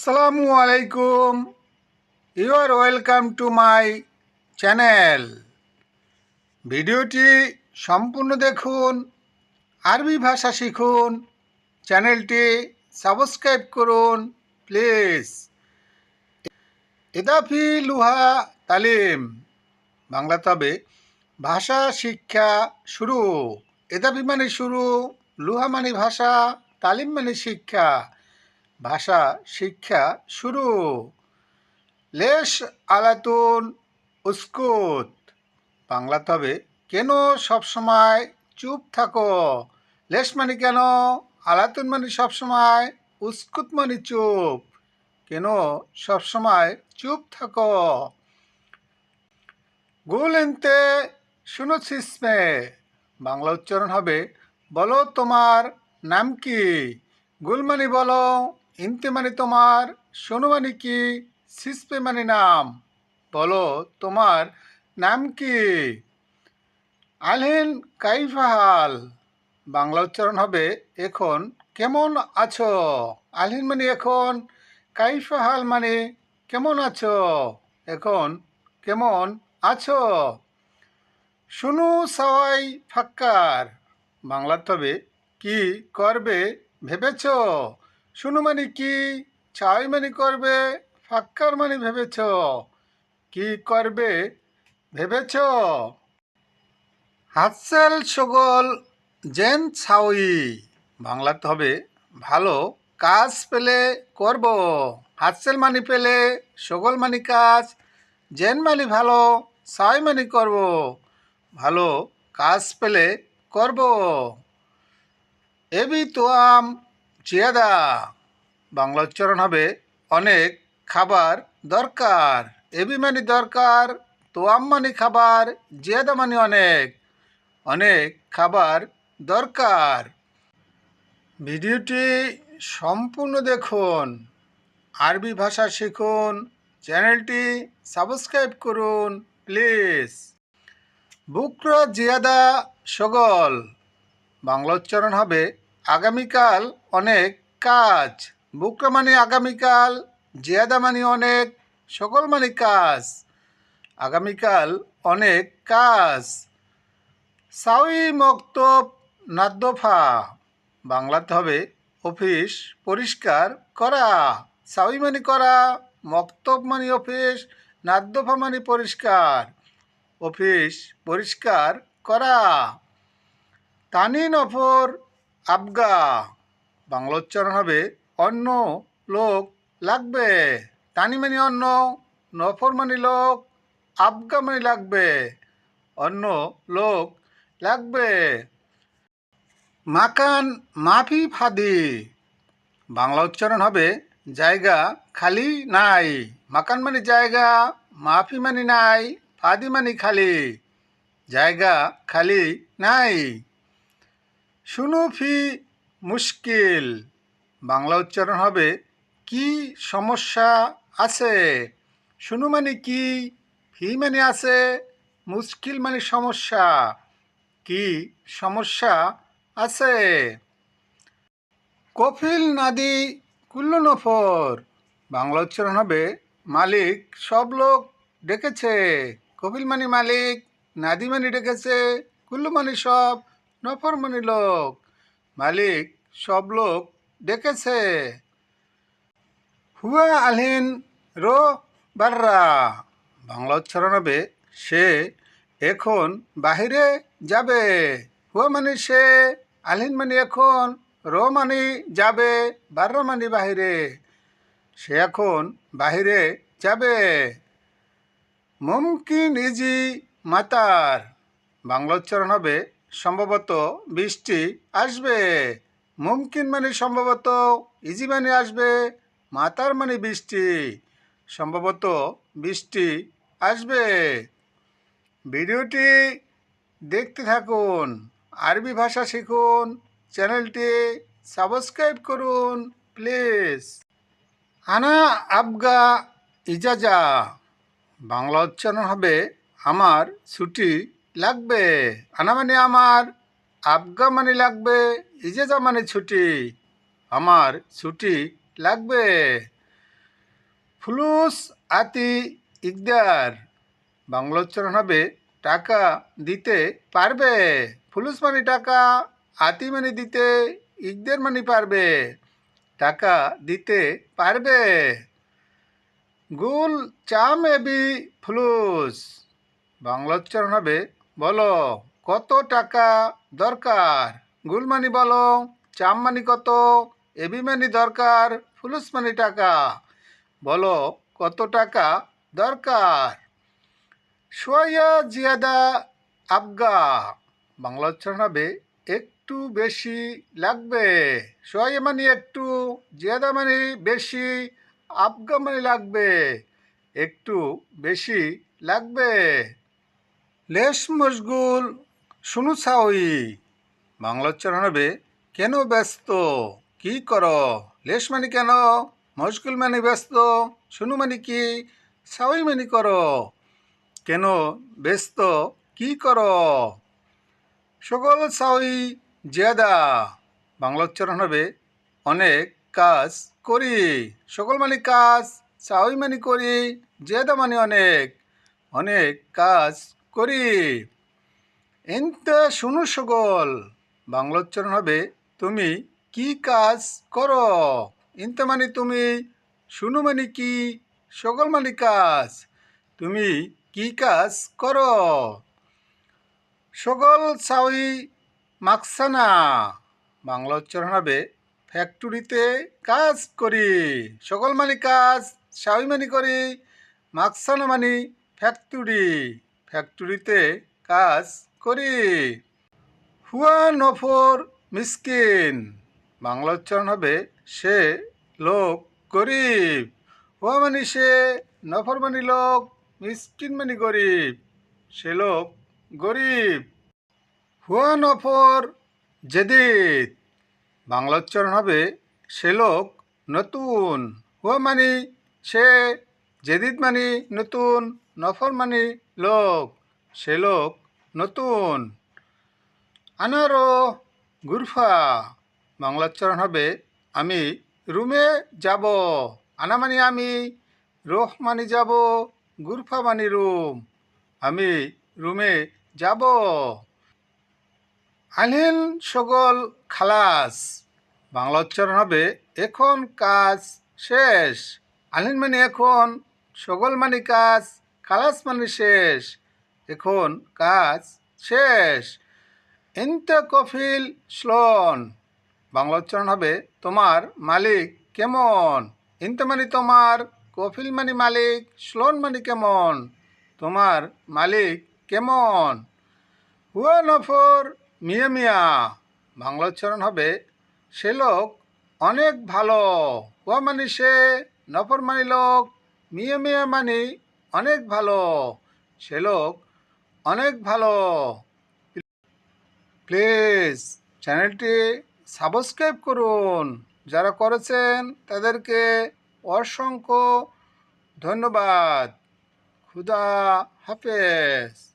আসসালামু আলাইকুম। You are welcome to my channel ভিডিওটি সম্পূর্ণ দেখুন, আরবি ভাষা শিখুন চ্যানেলটি সাবস্ক্রাইব করুন প্লিজ এদাফি লুহা তালিম। বাংলা তবে ভাষা শিক্ষা শুরু। এদাফি মানে শুরু, লুহা মানে ভাষা, তালিম মানে শিক্ষা। ভাষা শিক্ষা শুরু। লেশ আলাতুন উস্কুত। বাংলা তবে কেন সবসময় চুপ থাকো? লেশ মানে কেন? আলাতুন মানে সবসময় উস্কুত মানে চুপ। কেন সবসময় চুপ থাকো? গুল এনতে শুনো সিসমে বাংলা উচ্চারণ হবে, বলো তোমার নাম কি? গুল মানে বলো ইনতে মানে তোমার, শোনো মানে কি, সিসপে মানে নাম। বলো, তোমার নাম কি? আলহেন কাইফাহাল। বাংলা উচ্চারণ হবে, এখন কেমন আছো? আলহিন মানে এখন, কাইফাহাল মানে কেমন আছো? এখন কেমন আছো? শুনু সবাই ফাক্কার। বাংলার তবে কি করবে ভেবেছ? শুনু মানে কি চাই মানে করবে? ফাক্কার মানে ভেবেছ? কি করবে ভেবেছ? হাতসেল সগল জেন ছাউই। বাংলাতে হবে, ভালো কাজ পেলে করব। হাতসেল মানি পেলে, সগল মানি কাজ, জেন মানি ভালো সাই মানি করব। ভালো কাজ পেলে করব। এবি তোয়াম জিয়াদা বাংলা উচ্চারণ হবে অনেক খাবার দরকার, এবি মানে দরকার তোয়াম মানে খাবার জিয়াদা মানে অনেক অনেক খাবার দরকার। ভিডিওটি সম্পূর্ণ দেখুন, আরবি ভাষা শিখুন, চ্যানেলটি সাবস্ক্রাইব করুন, প্লিজ। বুক্র জিয়াদা সগল, বাংলা উচ্চারণ হবে আগামীকাল অনেক কাজ। বুকরা মানে আগামীকাল, জিয়াদা মানে অনেক, সকল মানে কাজ। আগামীকাল অনেক কাজ। সাউই মক্তব নাদ্দফা, বাংলাতে হবে অফিস পরিষ্কার করা। সাউই মানে করা, মক্তব মানে অফিস, নাদ্দফা মানে পরিষ্কার, অফিস পরিষ্কার করা। তানি নফর আবগা বাংলা উচ্চারণ হবে অন্য লোক লাগবে। তানি মানে অন্য নফর মানে লোক, আবগা মানে লাগবে। অন্য লোক লাগবে। মাকান মাফি ফাদি। বাংলা উচ্চারণ হবে, জায়গা খালি নাই। মাকান মানে জায়গা, মাফি মানে নাই, ফাদি মানে খালি। জায়গা খালি নাই। শুনু ফি মুশকিল। বাংলা উচ্চারণ হবে, কি সমস্যা আছে? শুনু মানে কি, ফি মানে আছে, মুশকিল মানে সমস্যা, কি সমস্যা আছে? কফিল নাদি কুল্ল নফর। বাংলা উচ্চারণ হবে, মালিক সব লোক ডেকেছে। কপিল মানে মালিক, নাদি মানে ডেকেছে, কুল্লু মানে সব। নফর মানে লোক, মালিক সব লোক ডেকেছে। হুয়া আলহিন রো বাররা। বাংলা উচ্চারণ হবে সে এখন বাহিরে যাবে। হুয়া মানে সে, আলহিন মানে এখন, রো মানে যাবে, বাররা মানে বাহিরে। সে এখন বাহিরে যাবে। মুমকিন ইজি মাতার। বাংলা উচ্চারণ হবে সম্ভবত বৃষ্টি আসবে। মুমকিন মানে সম্ভবত ইজি মানে আসবে, মাতার মানে বৃষ্টি, সম্ভবত বৃষ্টি আসবে। ভিডিওটি দেখতে থাকুন, আরবি ভাষা শিখুন, চ্যানেলটি সাবস্ক্রাইব করুন, প্লিজ। আনা আবগা ইজাজা। বাংলা উচ্চারণ হবে, আমার ছুটি লাগবে। আনা মানে আমার আবগা মানে লাগবে ইজেজা মানে ছুটি, আমার ছুটি লাগবে। ফুলুস আতি ইকদার, বাংলা উচ্চারণ হবে, টাকা দিতে পারবে। ফুলুস মানে টাকা, আতি মানে দিতে, ইকদের মানে পারবে, টাকা দিতে পারবে। গুল চাম এবি ফুলুস, বাংলা উচ্চারণ হবে বলো, কত টাকা দরকার? গুলমানি বলো চাম মানি কত? এবি মানি দরকার ফুলুস মানি টাকা? বলো, কত টাকা দরকার? সোয়া জিয়াদা আবগা। বাংলা উচ্চারণ হবে, একটু বেশি লাগবে। সোয়া মানে একটু, জিয়াদা মানে বেশি, আবগা মানে লাগবে। একটু বেশি লাগবে। লেশ মশগুল। শুনু সাউই বাংলা উচ্চারণ হবে কেন ব্যস্ত? কি করো? লেশ মানে কেন? মশগুল মানে ব্যস্ত। শুনু মানে কি? সাউই মানে করো। কেন ব্যস্ত? কি করো? সকল সাউই জিয়াদা। বাংলা উচ্চারণ হবে অনেক কাজ করি। সকল মানে কাজ সাউই মানে করি জেদা মানে অনেক। অনেক কাজ করি। এনতে শুনু সকল বাংলা উচ্চারণ হবে, তুমি কি কাজ করো? ইনতে মানে তুমি, শুনু মানে কি সকল মানে কাজ, তুমি কি কাজ করো? সকল সাউই মাকসানা বাংলা উচ্চারণ হবে, ফ্যাক্টরিতে কাজ করি। সকল মানে কাজ, সাউই মানে করি, মাকসানা মানে ফ্যাক্টরি। ফ্যাক্টরিতে কাজ করি। হুয়া নফর মিসকিন। বাংলা উচ্চারণ হবে, সে লোক গরিব। হুয়া মানে সে, নফর মানে লোক, মিসকিন মানে গরিব। সে লোক গরিব। হুয়া নফর জেদিদ। বাংলা উচ্চারণ হবে, সে লোক নতুন। হুয়া মানে সে, জেদিদ মানে নতুন, নফর মানে লোক, সে লোক নতুন। আনারো, গুরফা। বাংলা উচ্চারণ হবে, আমি রুমে যাব আনা মানে আমি রোহ মানে যাব গুরফা মানে রুম, আমি রুমে যাব। আনহিন সকল খালাস বাংলা উচ্চারণ হবে, এখন কাজ শেষ। আনহিন মানে এখন সকল মানে কাজ খালাস মানে শেষ। এখন কাজ শেষ। এনতে কফিল শ্লোন। বাংলা উচ্চারণ হবে, তোমার মালিক কেমন? ইনতে মানে তোমার, কফিল মানে মালিক, শ্লোন মানে কেমন? তোমার মালিক কেমন? হুয়া নফর, মিয়া মিয়া। বাংলা উচ্চারণ হবে, সে লোক অনেক ভালো। হুয়া মানে সে, নফর মানে লোক, মিয়া মিয়া মানে অনেক ভালো। সে লোক অনেক ভালো। প্লিজ চ্যানেলটি সাবস্ক্রাইব করুন। যারা করেছেন তাদেরকে অসংখ্য ধন্যবাদ। খুদা হাফেজ।